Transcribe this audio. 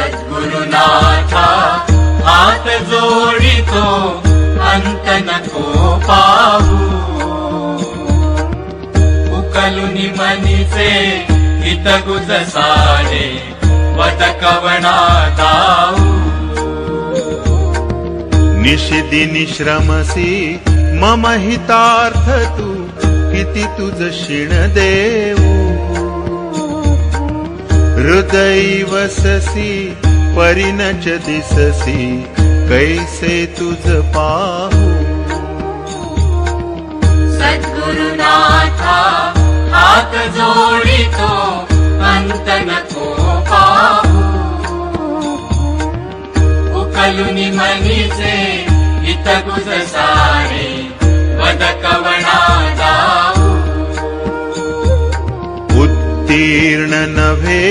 सद्गुरुनाथा हात जोडितो अंत नको पाहू उकलुनी मनीचे हित गुज सारे वद कवणा दाऊ निषिदिनी श्रमसी मम हितार्थ तू किती तुझ शिण देऊ. हृदयी वससी परिणच दिससी कैसे तुझ पाहू? सद्गुरुनाथा हात जोडितो अंत नको पाहू उकलुनी मनीचे हित तीर्ण नभे